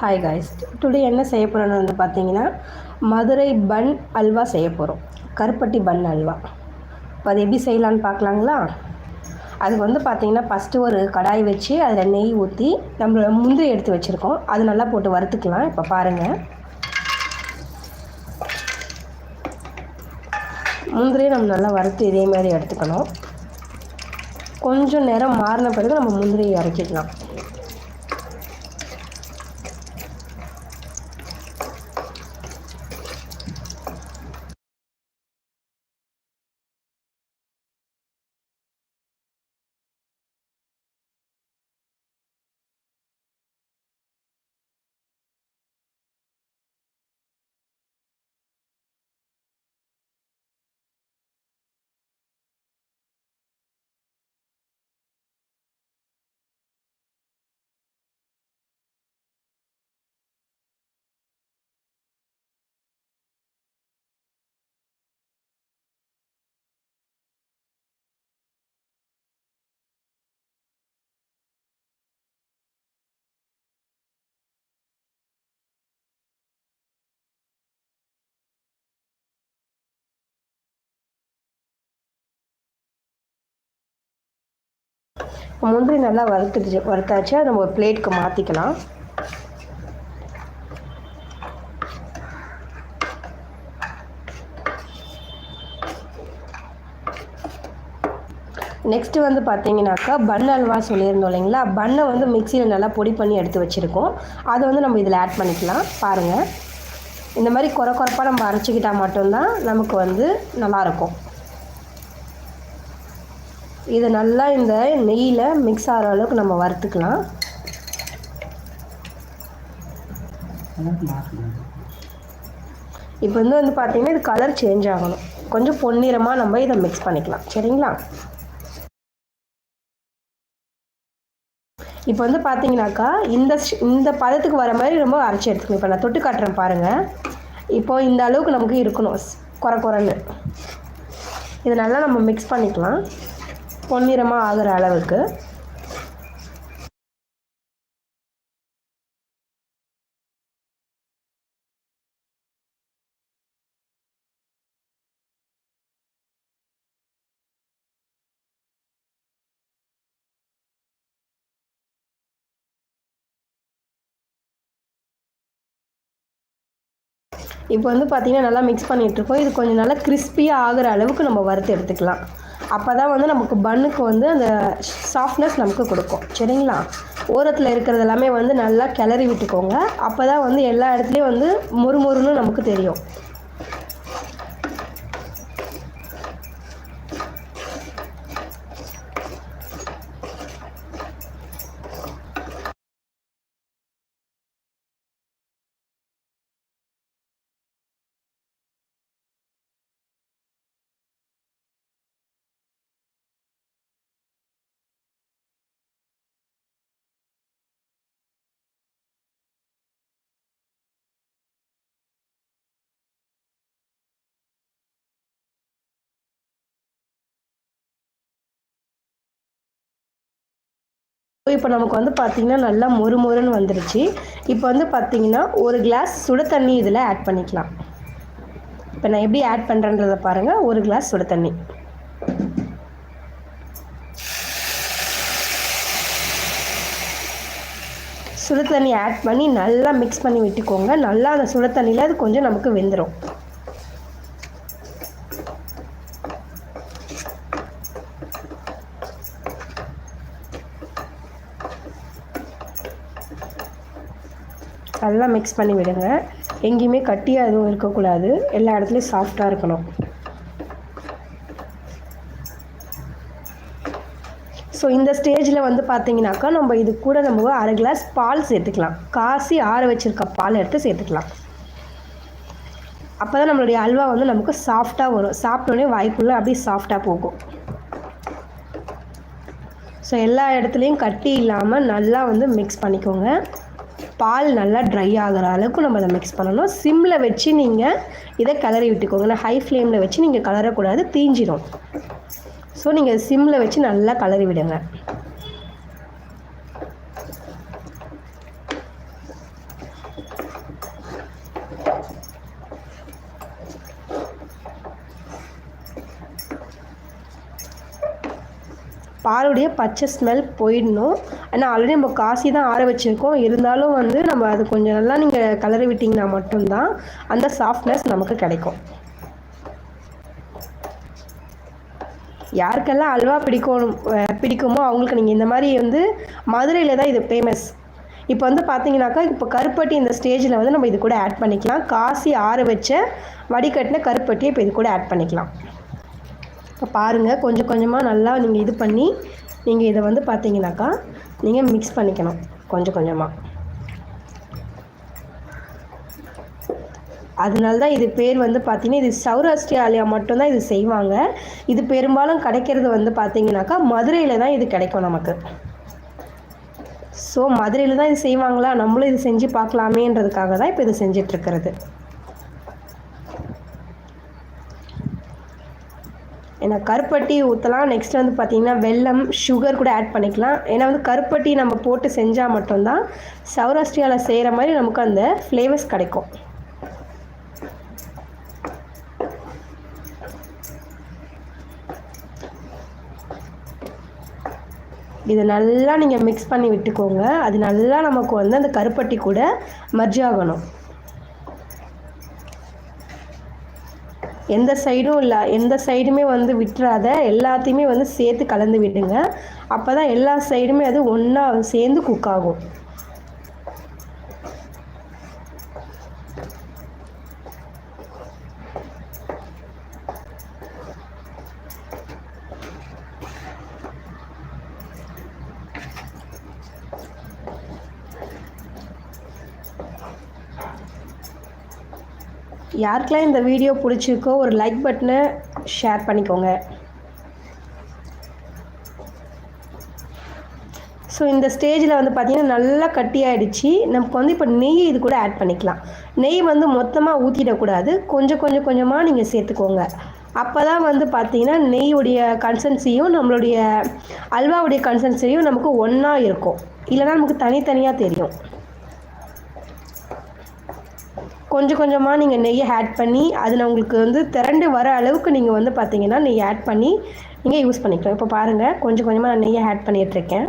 Hi guys today என்ன செய்ய போகிறோன்னு வந்து பார்த்தீங்கன்னா மதுரை பன் அல்வா செய்ய போகிறோம் கருப்பட்டி பன் அல்வா. இப்போ அது எப்படி செய்யலான்னு பார்க்கலாங்களா? அதுக்கு வந்து பார்த்தீங்கன்னா ஃபஸ்ட்டு ஒரு கடாய் வச்சு அதில் நெய் ஊற்றி நம்மளோட முந்திரி எடுத்து வச்சுருக்கோம். அது நல்லா போட்டு வறுத்துக்கலாம். இப்போ பாருங்கள் முந்திரியை நம்ம நல்லா வறுத்து இதே மாதிரி எடுத்துக்கணும். கொஞ்சம் நேரம் மாறின பிறகு நம்ம முந்திரியை இறக்கிக்கலாம். முந்திரி நல்லா வறுத்துடுச்சு. வறுத்தாச்சு. அதை நம்ம ஒரு பிளேட்டுக்கு மாற்றிக்கலாம் நெக்ஸ்ட்டு வந்து பார்த்தீங்கன்னாக்கா பன் அல்வா சொல்லியிருந்தோம் இல்லைங்களா? பன்னை வந்து மிக்சியில் நல்லா பொடி பண்ணி எடுத்து வச்சுருக்கோம். அதை வந்து நம்ம இதில் ஆட் பண்ணிக்கலாம். பாருங்கள் இந்த மாதிரி குறை குறைப்பாக நம்ம அரைச்சிக்கிட்டால் மட்டும்தான் நமக்கு வந்து நல்லாயிருக்கும் இது நல்லா இந்த நெய்யில் மிக்ஸ் ஆகிற அளவுக்கு நம்ம வறுத்துக்கலாம். இப்போ வந்து வந்து பார்த்தீங்கன்னா இது கலர் சேஞ்ச் ஆகணும். கொஞ்சம் பொன்னிறமாக நம்ம இதை மிக்ஸ் பண்ணிக்கலாம். சரிங்களா? இப்போ வந்து பார்த்தீங்கன்னாக்கா இந்த இந்த பதத்துக்கு வர மாதிரி ரொம்ப அரைச்சி எடுத்துக்கணும். இப்போ நான் தொட்டு காட்டுறேன் பாருங்கள் இப்போது இந்த அளவுக்கு நமக்கு இருக்கணும். குறை குறைன்னு இதை நல்லா நம்ம மிக்ஸ் பண்ணிக்கலாம். பொன்னிறமாக ஆகிற அளவுக்கு. இப்போ வந்து பார்த்திங்கன்னா நல்லா மிக்ஸ் பண்ணிகிட்ருக்கோம் இது கொஞ்சம் நல்லா கிறிஸ்பியாக ஆகிற அளவுக்கு நம்ம வறுத்து எடுத்துக்கலாம். அப்போ தான் வந்து நமக்கு பன்னுக்கு வந்து அந்த சாஃப்ட்னஸ் நமக்கு கொடுக்கும். சரிங்களா? ஓரத்தில் இருக்கிறது எல்லாமே வந்து நல்லா கிளறி விட்டுக்கோங்க. அப்போ தான் வந்து எல்லா இடத்துலையும் வந்து மொறுமொறுன்னு நமக்கு தெரியும். இப்போ நமக்கு வந்து பார்த்திங்கன்னா நல்லா மொறு மொறுன்னு வந்துருச்சு. இப்போ வந்து பார்த்திங்கன்னா ஒரு கிளாஸ் சுடு தண்ணி இதில் ஆட் பண்ணிக்கலாம். இப்போ நான் எப்படி ஆட் பண்ணுறேன்றதை பாருங்கள் ஒரு கிளாஸ் சுட தண்ணி. சுடு தண்ணி ஆட் பண்ணி நல்லா மிக்ஸ் பண்ணி விட்டுக்கோங்க. நல்லா அந்த சுடு தண்ணியில் அது கொஞ்சம் நமக்கு வெந்துடும் நல்லா மிக்ஸ் பண்ணி விடுங்க. எங்கேயுமே கட்டியாக எதுவும் இருக்கக்கூடாது. எல்லா இடத்துலையும் சாஃப்டாக இருக்கணும். ஸோ இந்த ஸ்டேஜில் வந்து பார்த்தீங்கன்னாக்கா நம்ம இது கூட நம்ம அரை கிளாஸ் பால் சேர்த்துக்கலாம். காசி ஆற வச்சுருக்க பால் எடுத்து சேர்த்துக்கலாம். அப்போ தான் நம்மளுடைய அல்வா வந்து நமக்கு சாஃப்டாக வரும். சாப்பிட்டோன்னே வாய்ப்புள்ள அப்படியே சாஃப்டாக போகும். ஸோ எல்லா இடத்துலையும் கட்டி இல்லாமல் நல்லா வந்து மிக்ஸ் பண்ணிக்கோங்க. பால் நல்லா ட்ரை ஆகிற அளவுக்கு நம்ம அதை மிக்ஸ் பண்ணணும். சிம்மில் வச்சு நீங்கள் இதை கிளறி விட்டுக்கோங்க. ஹை ஃப்ளேமில் வச்சு நீங்கள் கலரக்கூடாது தீஞ்சிடும் ஸோ நீங்கள் சிம்மில் வச்சு நல்லா கலரி விடுங்க. பாலுடைய பச்சை ஸ்மெல் போயிடணும். ஆனால் ஆல்ரெடி நம்ம காசி தான் ஆற வச்சுருக்கோம். இருந்தாலும் வந்து நம்ம அது கொஞ்சம் நல்லா நீங்கள் கலரி விட்டிங்கன்னா மட்டும்தான் அந்த சாஃப்ட்னஸ் நமக்கு கிடைக்கும். யாருக்கெல்லாம் அல்வா பிடிக்கணும் பிடிக்குமோ அவங்களுக்கு நீங்கள் இந்த மாதிரி வந்து மதுரையில் தான் இது ஃபேமஸ் இப்போ வந்து பார்த்தீங்கன்னாக்கா இப்போ கருப்பட்டி இந்த ஸ்டேஜில் வந்து நம்ம இது கூட ஆட் பண்ணிக்கலாம். காசி ஆற வச்ச வடிகட்டின கருப்பட்டியை இப்போ இது கூட ஆட் பண்ணிக்கலாம். இப்போ பாருங்கள் கொஞ்சம் கொஞ்சமாக நல்லா நீங்கள் இது பண்ணி நீங்கள் இதை வந்து பார்த்தீங்கன்னாக்கா நீங்கள் மிக்ஸ் பண்ணிக்கணும். கொஞ்சம் கொஞ்சமாக அதனால தான் இது பேர் வந்து பார்த்தீங்கன்னா இது சௌராஷ்டிராலியா மட்டும்தான் இது செய்வாங்க. இது பெரும்பாலும் கிடைக்கிறது வந்து பார்த்தீங்கன்னாக்கா மதுரையில் தான் இது கிடைக்கும் நமக்கு. ஸோ மதுரையில் தான் இது செய்வாங்களா? நம்மளும் இது செஞ்சு பார்க்கலாமேன்றதுக்காக தான் இப்போ இது செஞ்சிட்ருக்கிறது ஏன்னா கருப்பட்டி ஊற்றலாம் நெக்ஸ்ட் வந்து பார்த்திங்கன்னா வெல்லம் சுகர் கூட ஆட் பண்ணிக்கலாம். ஏன்னா வந்து கருப்பட்டி நம்ம போட்டு செஞ்சால் மட்டும்தான் சௌராஷ்டிரியாவில் செய்கிற மாதிரி நமக்கு அந்த ஃப்ளேவர்ஸ் கிடைக்கும். இது நல்லா நீங்கள் மிக்ஸ் பண்ணி விட்டுக்கோங்க. அது நல்லா நமக்கு வந்து அந்த கருப்பட்டி கூட மர்ஜ் ஆகணும். எந்த சைடும் இல்லை. எந்த சைடுமே வந்து விட்டுறாத. எல்லாத்தையுமே வந்து சேர்த்து கலந்து விடுங்க. அப்போ தான் எல்லா சைடுமே அது ஒன்றா சேர்ந்து குக் ஆகும். யாருக்கெல்லாம் இந்த வீடியோ பிடிச்சிருக்கோ ஒரு லைக் பட்டனை ஷேர் பண்ணிக்கோங்க. ஸோ இந்த ஸ்டேஜில் வந்து பார்த்திங்கன்னா நல்லா கட்டியாயிடுச்சு நமக்கு வந்து இப்போ நெய் இது கூட ஆட் பண்ணிக்கலாம். நெய் வந்து மொத்தமாக ஊற்றிடக்கூடாது கொஞ்சம் கொஞ்சம் கொஞ்சமாக நீங்கள் சேர்த்துக்கோங்க. அப்போ தான் வந்து பார்த்திங்கன்னா நெய்யுடைய கன்சன்சியும் நம்மளுடைய அல்வாவுடைய கன்சன்சியும் நமக்கு ஒன்றா இருக்கும். இல்லைனா நமக்கு தனித்தனியாக தெரியும். கொஞ்சம் கொஞ்சமாக நீங்கள் நெய்யை ஆட் பண்ணி அதில் உங்களுக்கு வந்து திரண்டு வர அளவுக்கு நீங்கள் வந்து பார்த்தீங்கன்னா நெய் ஆட் பண்ணி நீங்கள் யூஸ் பண்ணிக்கலாம். இப்போ பாருங்கள் கொஞ்சம் கொஞ்சமாக நான் நெய்யை ஆட் பண்ணிகிட்ருக்கேன்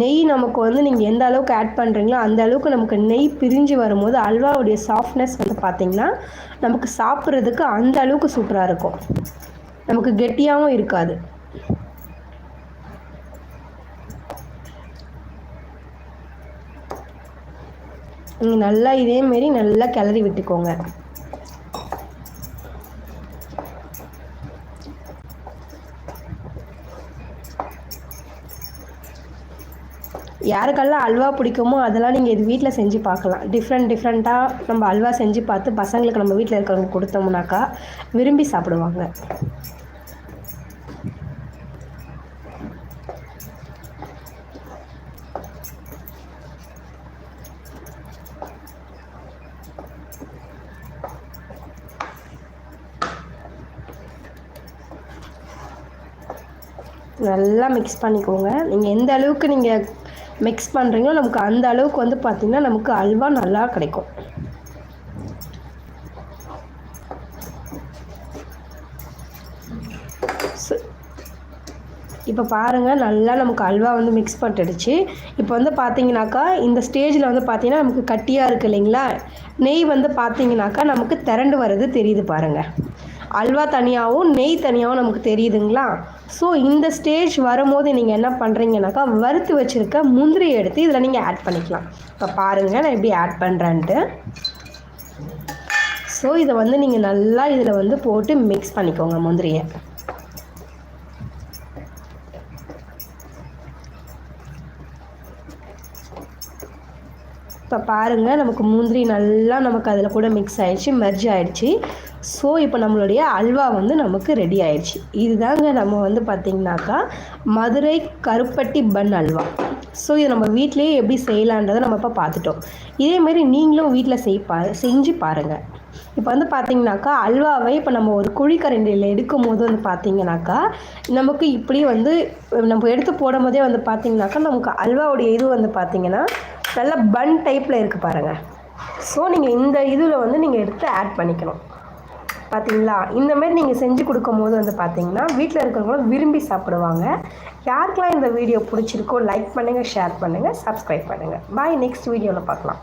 நெய் நமக்கு வந்து நீங்கள் எந்த அளவுக்கு ஆட் பண்ணுறீங்களோ அந்த அளவுக்கு நமக்கு நெய் பிரிஞ்சு வரும்போது அல்வாவுடைய சாஃப்ட்னஸ் வந்து பார்த்திங்கன்னா நமக்கு சாப்பிட்றதுக்கு அந்த அளவுக்கு சூப்பராக இருக்கும். நமக்கு கெட்டியாகவும் இருக்காது. நீங்கள் நல்லா இதேமாரி நல்லா கிளறி விட்டுக்கோங்க. யாருக்கெல்லாம் அல்வா பிடிக்குமோ அதெல்லாம் நீங்கள் இது வீட்டில் செஞ்சு பார்க்கலாம் டிஃப்ரெண்ட் டிஃப்ரெண்ட்டாக நம்ம அல்வா செஞ்சு பார்த்து பசங்களுக்கு நம்ம வீட்டில் இருக்கிறவங்க கொடுத்தோம்னாக்கா விரும்பி சாப்பிடுவாங்க. நல்லா மிக்ஸ் பண்ணிக்கோங்க. நீங்கள் எந்த அளவுக்கு நீங்கள் மிக்ஸ் பண்ணுறீங்களோ நமக்கு அந்த அளவுக்கு வந்து பார்த்திங்கன்னா நமக்கு அல்வா நல்லா கிடைக்கும். இப்போ பாருங்கள் நல்லா நமக்கு அல்வா வந்து மிக்ஸ் பண்ணிடுச்சு இப்போ வந்து பார்த்தீங்கன்னாக்கா இந்த ஸ்டேஜில் வந்து பார்த்திங்கன்னா நமக்கு கட்டியாக இருக்குது இல்லைங்களா? நெய் வந்து பார்த்தீங்கன்னாக்கா நமக்கு திரண்டு வர்றது தெரியுது பாருங்கள் அல்வா தனியாகவும் நெய் தனியாகவும் நமக்கு தெரியுதுங்களா? ஸோ இந்த ஸ்டேஜ் வரும்போது நீங்கள் என்ன பண்ணுறீங்கனாக்கா வறுத்து வச்சுருக்க முந்திரி எடுத்து இதில் நீங்கள் ஆட் பண்ணிக்கலாம். இப்போ பாருங்கள் நான் எப்படி ஆட் பண்ணுறேன்ட்டு ஸோ இதை வந்து நீங்கள் நல்லா இதில் வந்து போட்டு மிக்ஸ் பண்ணிக்கோங்க முந்திரியை. இப்போ பாருங்கள் நமக்கு முந்திரி நல்லா நமக்கு அதில் கூட மிக்ஸ் ஆகிடுச்சு மெர்ஜ் ஆகிடுச்சு ஸோ இப்போ நம்மளுடைய அல்வா வந்து நமக்கு ரெடி ஆயிடுச்சு. இதுதாங்க நம்ம வந்து பார்த்திங்கனாக்கா மதுரை கருப்பட்டி பன் அல்வா. ஸோ இது நம்ம வீட்டிலேயே எப்படி செய்யலான்றதை நம்ம இப்போ பார்த்துட்டோம் இதேமாரி நீங்களும் வீட்டில் செய் பா செஞ்சு பாருங்கள் இப்போ வந்து பார்த்தீங்கன்னாக்கா அல்வாவை இப்போ நம்ம ஒரு குழிக்கரண்டியில் எடுக்கும் போது வந்து பார்த்தீங்கன்னாக்கா நமக்கு இப்படி வந்து நம்ம எடுத்து போடும் போதே வந்து பார்த்தீங்கன்னாக்கா நமக்கு அல்வாவுடைய இது வந்து பார்த்தீங்கன்னா நல்லா பன் டைப்பில் இருக்குது பாருங்கள் ஸோ நீங்கள் இந்த இதில் வந்து நீங்கள் எடுத்து ஆட் பண்ணிக்கணும். பார்த்தீங்களா இந்த மாதிரி நீங்கள் செஞ்சு கொடுக்கும்போது வந்து பார்த்தீங்கன்னா வீட்டில் இருக்கிறவங்களும் விரும்பி சாப்பிடுவாங்க. யாருக்கெல்லாம் இந்த வீடியோ பிடிச்சிருக்கோ லைக் பண்ணுங்கள் ஷேர் பண்ணுங்கள் சப்ஸ்கிரைப் பண்ணுங்கள் பாய் நெக்ஸ்ட் வீடியோவில் பார்க்கலாம்